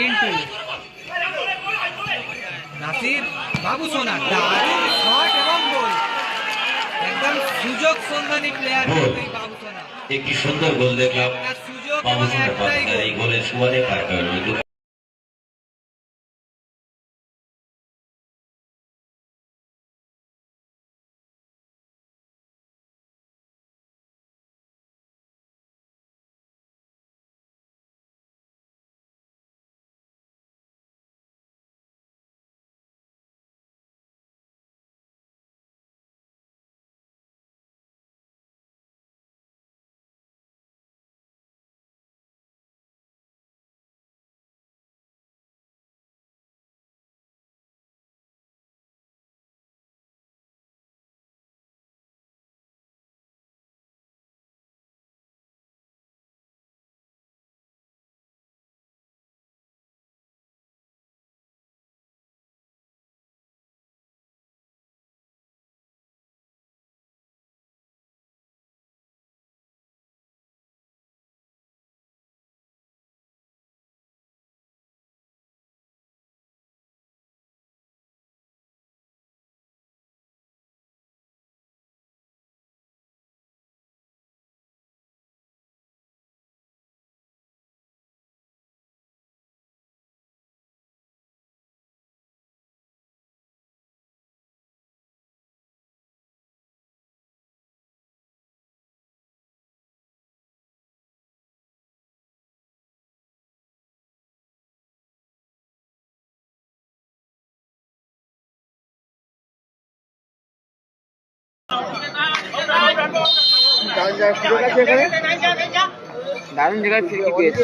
রিন্টু নাসির বাবু সোনা দারুণ শট এবং গোল একদম সুযোগ সন্ধানী প্লেয়ার বাবু সোনা। একটি সুন্দর গোল দেখলাম। সুযোগ এবং একটাই গোল এই গোলের সুবাদে পার দারুণ জায়গায় ফিরকি পেয়েছে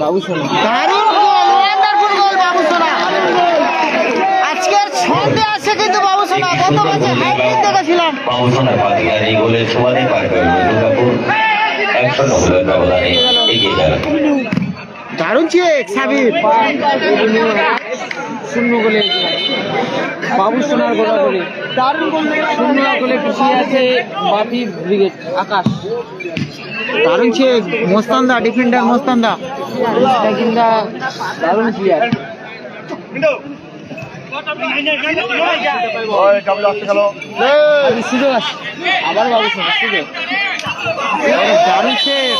বাবু সোনা দারুণ গোল! ওয়ান্ডারফুল গোল বাবু সোনা আজকের ছন্দে আছে কিন্তু বাবু সোনা গত ম্যাচে হাইলাইট দেখেছিলাম। বাবুসোনা পাত্তার এই গোলের সুবাদে পার করল দুর্গাপুর একশো নব্বই ব্যবধানে এগিয়ে দারুণ চেক সাবির। শূন্য গোলে বাবু সোনার গোলা গোলে দারুণ শূন্য গোলে পিছিয়ে আছে বাপি ব্রিগেড আকাশ। দারুণ চেক মোস্তান্দা ডিফেন্ডার মোস্তান্দা। এটা দারুণ প্লেয়ার সুযোগ আছে আবার বাবু সোনা সুযোগ দারুণ চেক।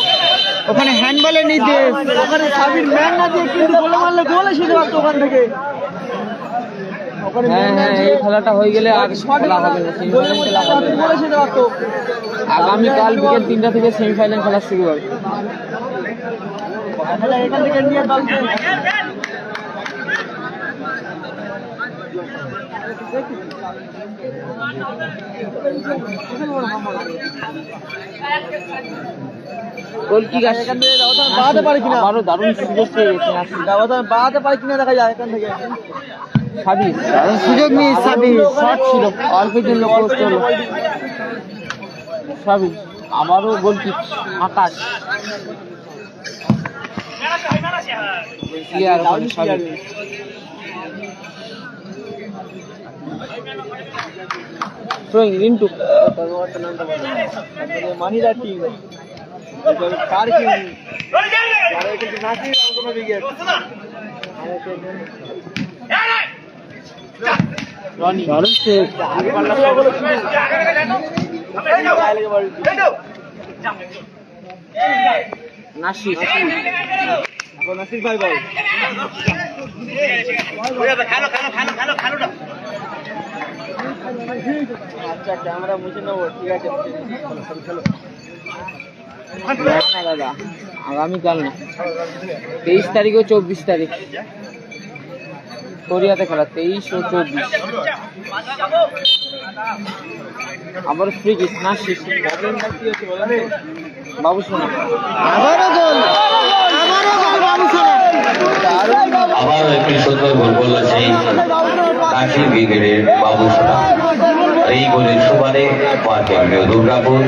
ওখানে হ্যান্ডবলের নির্দেশ ওখানে সাবির ম্যান না দিয়ে কিন্তু গোলে মারলে গোল এসে পারতো ওখান থেকে। হ্যাঁ হ্যাঁ এই খেলাটা হয়ে গেলে আগে খেলা হবে না সেমিফাইনাল খেলা আগামীকাল বিকেল তিনটা থেকে সেমিফাইনাল খেলা শুরু হবে। থেকে দলকে গাছ বাড়াতে পারে কিনা? আবারও দারুণ সুযোগ পেয়ে গেছে নাসির। ব্যবধান বাড়াতে পারে কিনা দেখা যায় এখান থেকে। দারুণ সুযোগ নেই সাবির। শট ছিল। অল্পের জন্য পোস্ট হলো। সাবির আবারও goal kick Akash clear team কার কি কিন্তু নাসির কোনো উইকেট রনি দারুণ সেভ নাসির নাসির ভাই বল আচ্ছা ক্যামেরা মুছে নেব ঠিক আছে। না দাদা আগামীকাল না। তেইশ তারিখ ও চব্বিশ তারিখ। কোরিয়াতে খেলা তেইশ ও চব্বিশ। আবার ফ্রি কিস না শেষ বাবু শোনা। আবারও গোল আবারও গোল বাবু সোনা আবারও একটি সুন্দর গোল করল সেই কাশি ব্রিগেডের বাবুসোনা এই গোলের সুবাদে করল দুর্গাপুর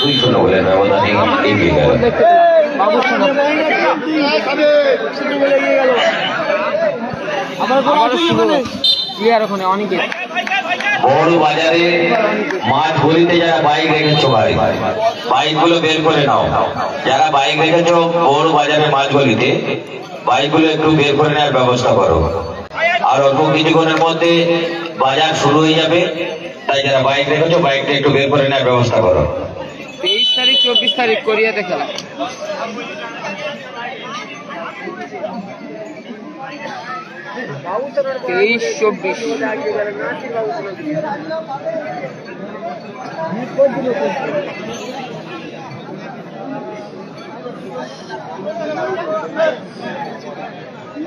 দুই শূন্য গোলের ব্যবধানে এগিয়ে গেল। বড় বাজারে মাছ গলিতে যারা বাইক রেখেছো ভাই বাইকগুলো বের করে নাও। যারা বাইক রেখেছো বড় বাজারে মাছ গলিতে বাইকগুলো একটু বের করে নেওয়ার ব্যবস্থা করো। আর অল্প কিছুক্ষণের মধ্যে বাজার শুরু হয়ে যাবে। তাই যারা বাইক রেখেছো, বাইকটা একটু বের করে নেওয়ার ব্যবস্থা করো। তেইশ তারিখ, চব্বিশ তারিখ কোরিয়াতে খেলা তেইশ, চব্বিশ।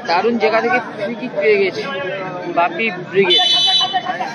দারুণ জায়গা থেকে কিক পেয়ে গেছে। বাপি ব্রিগেড।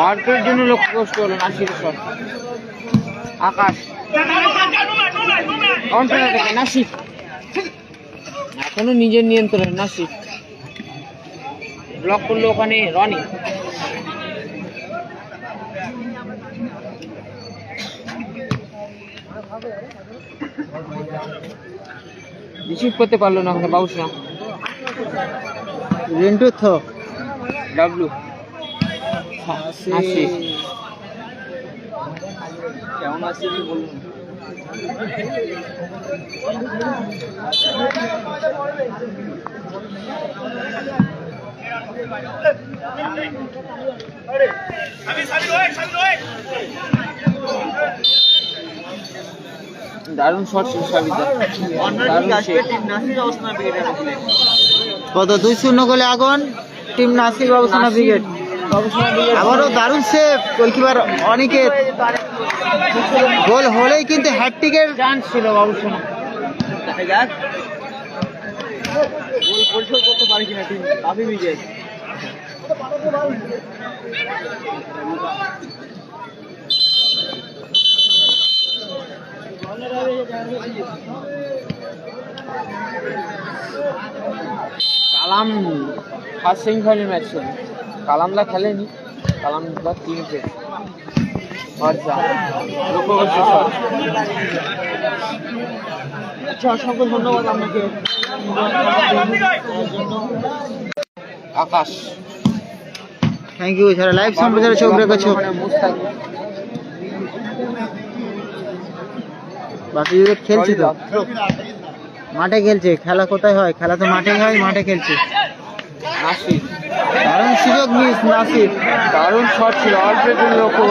অল্পের জন্য লক্ষ্য কষ্ট হলো নাসিরের শট আকাশ। থেকে নাসির। এখনও নিজের নিয়ন্ত্রণে নাসির। ব্লক করল ওখানে রনি। রিসিভ করতে পারল না ওখানে বাবুসা রিন্টু থো। ডাব্লু। নাসির কেমন আছে বলুন? দারুণ শট সাবিতা দারুণ। কত দুই শূন্য গোলে আগুন? টিম নাসির বাবুসোনা ব্রিগেড আবারও দারুণ সেভ গোলকিপার অনিকেত গোল হলেই কিন্তু হ্যাট্রিকের চান্স ছিল সোনা goal Kalam first semifinal match কালামদা খেলেনি কালামদা তিন আচ্ছা অসংখ্য ধন্যবাদ আপনাকে। আকাশ। থ্যাংক ইউ লাইভ সম্প্রচারে চোখ রেখেছো বাকি খেলছি তো? মাঠে খেলছে খেলা কোথায় হয়? খেলা তো মাঠে হয় মাঠে খেলছে। নাসির। দারুণ সুযোগ মিস নাসির। দারুণ শট ছিল। অল্পের জন্য লক্ষ্য